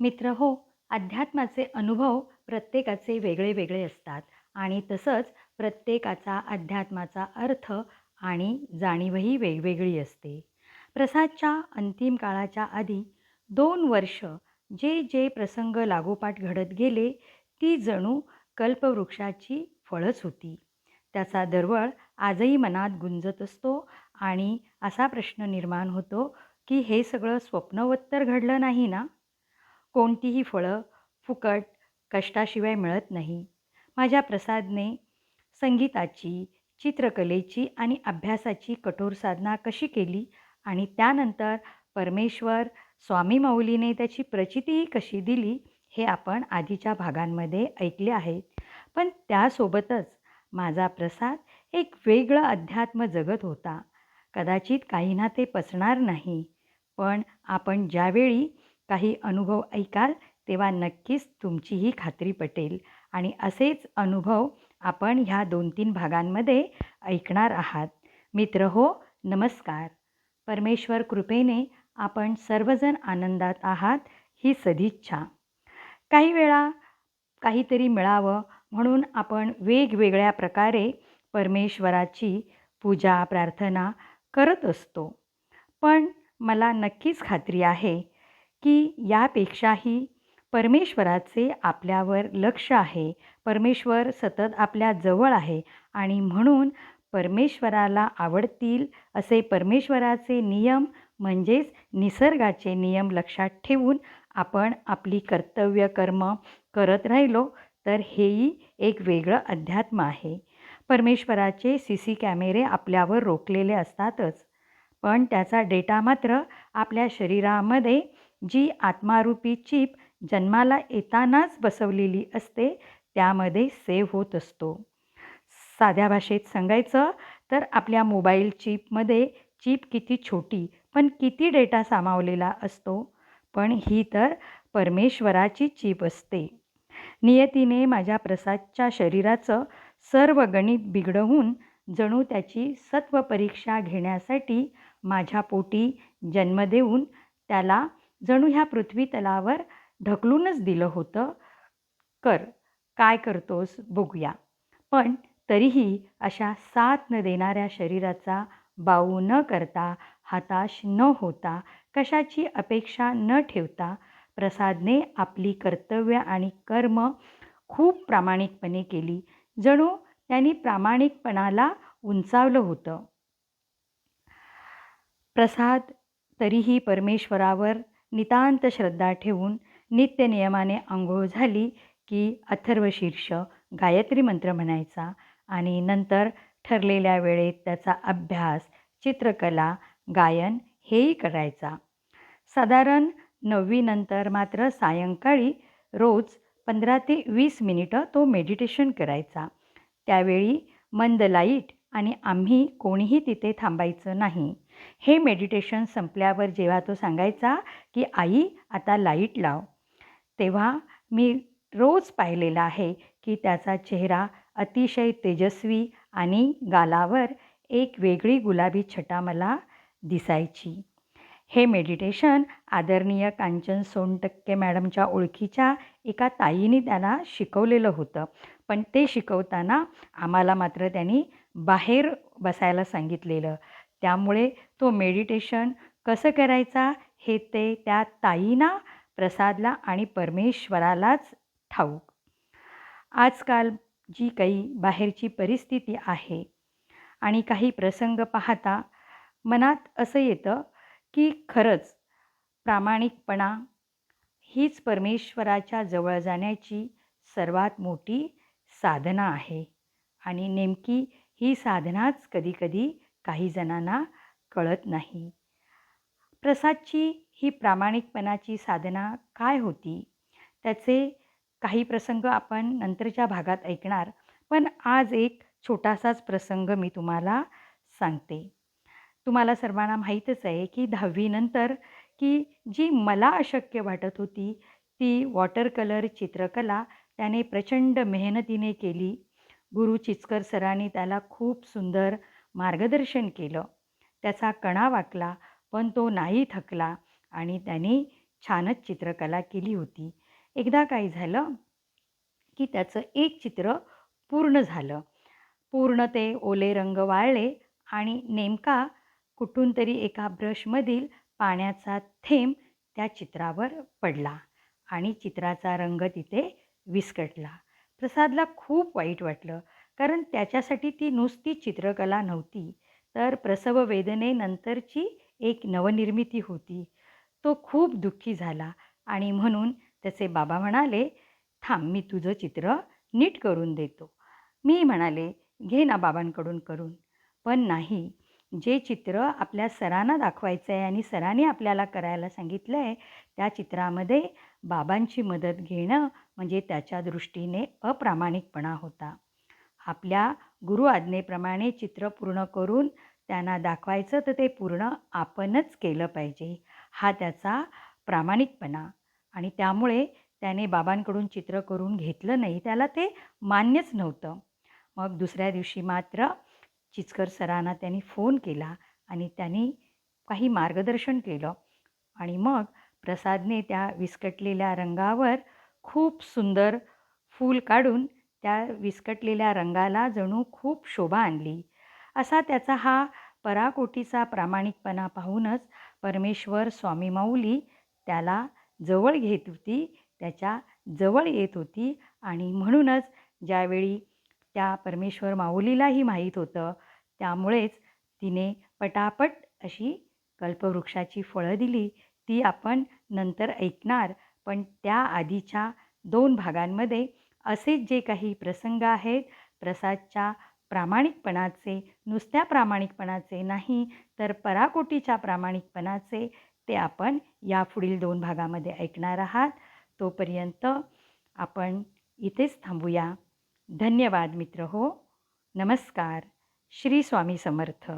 मित्र हो अध्यात्माचे अनुभव प्रत्येकाचे वेगळे वेगळे असतात आणि तसंच प्रत्येकाचा अध्यात्माचा अर्थ आणि जाणीवही वेगवेगळी असते. प्रसादच्या अंतिम काळाच्या आधी दोन वर्ष जे जे प्रसंग लागोपाठ घडत गेले ती जणू कल्पवृक्षाची फळच होती. त्याचा दरवळ आजही मनात गुंजत असतो आणि असा प्रश्न निर्माण होतो की हे सगळं स्वप्नवत्तर घडलं नाही ना? कोणतीही फळं फुकट कष्टाशिवाय मिळत नाही. माझ्या प्रसादने संगीताची चित्रकलेची आणि अभ्यासाची कठोर साधना कशी केली आणि त्यानंतर परमेश्वर स्वामी माऊलीने त्याची प्रचितीही कशी दिली हे आपण आधीच्या भागांमध्ये ऐकले आहेत. पण त्यासोबतच माझा प्रसाद एक वेगळं अध्यात्म जगत होता. कदाचित काहींना ते पचणार नाही. पण आपण ज्यावेळी काही अनुभव ऐकाल तेव्हा नक्कीच तुमचीही खात्री पटेल. आणि असेच अनुभव आपण ह्या दोन तीन भागांमध्ये ऐकणार आहात. मित्र हो नमस्कार. परमेश्वर कृपेने आपण सर्वजण आनंदात आहात ही सदिच्छा. काही वेळा काहीतरी मिळावं म्हणून आपण वेगवेगळ्या प्रकारे परमेश्वराची पूजा प्रार्थना करत असतो. पण मला नक्कीच खात्री आहे की यापेक्षाही परमेश्वराचे आपल्यावर लक्ष आहे. परमेश्वर सतत आपल्या जवळ आहे आणि म्हणून परमेश्वराला आवडतील असे परमेश्वराचे नियम म्हणजेच निसर्गाचे नियम लक्षात ठेवून आपण आपली कर्तव्य कर्म करत राहिलो तर हेही एक वेगळं अध्यात्म आहे. परमेश्वराचे सी सी कॅमेरे आपल्यावर रोखलेले असतातच पण त्याचा डेटा मात्र आपल्या शरीरामध्ये जी आत्मारूपी चीप जन्माला येतानाच बसवलेली असते त्यामध्ये सेव्ह होत असतो. साध्या भाषेत सांगायचं तर आपल्या मोबाईल चिपमध्ये चीप किती छोटी पण किती डेटा सामावलेला असतो पण ही तर परमेश्वराची चीप असते. नियतीने माझ्या प्रसादच्या शरीराचं सर्व गणित बिघडवून जणू त्याची सत्व परीक्षा घेण्यासाठी माझ्या पोटी जन्म देऊन त्याला जणू ह्या पृथ्वी तलावर ढकलूनच दिलं होतं. कर काय करतोस बघूया. पण तरीही अशा साथ न देणाऱ्या शरीराचा बाऊ न करता हताश न होता कशाची अपेक्षा न ठेवता प्रसादने आपली कर्तव्य आणि कर्म खूप प्रामाणिकपणे केली. जणू त्यांनी प्रामाणिकपणाला उंचावलं होतं. प्रसाद तरीही परमेश्वरावर नितांत श्रद्धा ठेवून नित्यनियमाने आंघोळ झाली की अथर्वशीर्ष गायत्री मंत्र म्हणायचा आणि नंतर ठरलेल्या वेळेत त्याचा अभ्यास चित्रकला गायन हेही करायचा. साधारण नववीनंतर मात्र सायंकाळी रोज पंधरा ते वीस मिनिटं तो मेडिटेशन करायचा. त्यावेळी मंद लाइट आणि आम्ही कोणीही तिथे थांबायचं नाही. हे मेडिटेशन संपल्यावर जेव्हा तो सांगायचा की आई आता लाइट लाव. तेव्हा मी रोज पाहिलेला आहे की त्याचा चेहरा अतिशय तेजस्वी आणि गालावर एक वेगळी गुलाबी छटा मला दिसायची. हे मेडिटेशन आदरणीय कांचन सोनटक्के मॅडमच्या ओळखीच्या एका ताईने त्याला शिकवलेलं होतं. पण ते शिकवताना आम्हाला मात्र त्यांनी बाहेर बसायला सांगितलेलं. त्यामुळे तो मेडिटेशन कसं करायचा हे ते त्या ताईना प्रसादला आणि परमेश्वरालाच ठाऊक. आजकाल जी काही बाहेरची परिस्थिती आहे आणि काही प्रसंग पाहता मनात असं येतं की खरंच प्रामाणिकपणा हीच परमेश्वराच्या जवळ जाण्याची सर्वात मोठी साधना आहे. आणि नेमकी ही साधनाच कधीकधी काही जणांना कळत नाही. प्रसादची ही प्रामाणिकपणाची साधना काय होती? त्याचे काही प्रसंग आपण नंतरच्या भागात ऐकणार पण आज एक छोटासाच प्रसंग मी तुम्हाला सांगते. तुम्हाला सर्वांना माहीतच आहे की दहावीनंतर की जी मला अशक्य वाटत होती ती वॉटर कलर चित्रकला त्याने प्रचंड मेहनतीने केली. गुरु चिचकर सरांनी त्याला खूप सुंदर मार्गदर्शन केलं. त्याचा कणा वाकला पण तो नाही थकला आणि त्याने छानच चित्रकला केली होती. एकदा काय झालं की त्याचं एक चित्र पूर्ण झालं. पूर्ण ते ओले रंग वाळले आणि नेमका कुठून तरी एका ब्रशमधील पाण्याचा थेंब त्या चित्रावर पडला आणि चित्राचा रंग तिथे विस्कटला. प्रसादला खूप वाईट वाटलं. कारण त्याच्यासाठी ती नुसती चित्रकला नव्हती. तर प्रसव वेदनेनंतरची एक नवनिर्मिती होती. तो खूप दुःखी झाला आणि म्हणून त्याचे बाबा म्हणाले थांब मी तुझं चित्र नीट करून देतो. मी म्हणाले घे ना बाबांकडून करून. पण नाही जे चित्र आपल्या सरांना दाखवायचं आहे आणि सरांनी आपल्याला करायला सांगितलं आहे त्या चित्रामध्ये बाबांची मदत घेणं म्हणजे त्याच्या दृष्टीने अप्रामाणिकपणा होता. आपल्या गुरु आज्ञेप्रमाणे चित्र पूर्ण करून त्यांना दाखवायचं तर ते पूर्ण आपणच केलं पाहिजे. हा त्याचा प्रामाणिकपणा. आणि त्यामुळे त्याने बाबांकडून चित्र करून घेतलं नाही त्याला ते मान्यच नव्हतं. मग दुसऱ्या दिवशी मात्र चिचकर सरांना त्यांनी फोन केला आणि त्यांनी काही मार्गदर्शन केलं. आणि मग प्रसादने त्या विस्कटलेल्या रंगावर खूप सुंदर फूल काढून त्या विस्कटलेल्या रंगाला जणू खूप शोभा आणली. असा त्याचा हा पराकोटीचा प्रामाणिकपणा पाहूनच परमेश्वर स्वामी माऊली त्याला जवळ घेत होती त्याच्याजवळ येत होती आणि म्हणूनच ज्यावेळी त्या परमेश्वर माऊलीलाही माहीत होतं त्यामुळेच तिने पटापट अशी कल्पवृक्षाची फळं दिली. ती आपण नंतर ऐकणार पण त्या आधीच्या दोन भागांमध्ये असेच जे काही प्रसंग आहेत प्रसादच्या प्रामाणिकपणाचे नुसत्या प्रामाणिकपणाचे नाही तर पराकोटीच्या प्रामाणिकपणाचे ते आपण या पुढील दोन भागामध्ये ऐकणार आहात. तोपर्यंत आपण इथेच थांबूया. धन्यवाद मित्र हो. नमस्कार. श्री स्वामी समर्थ.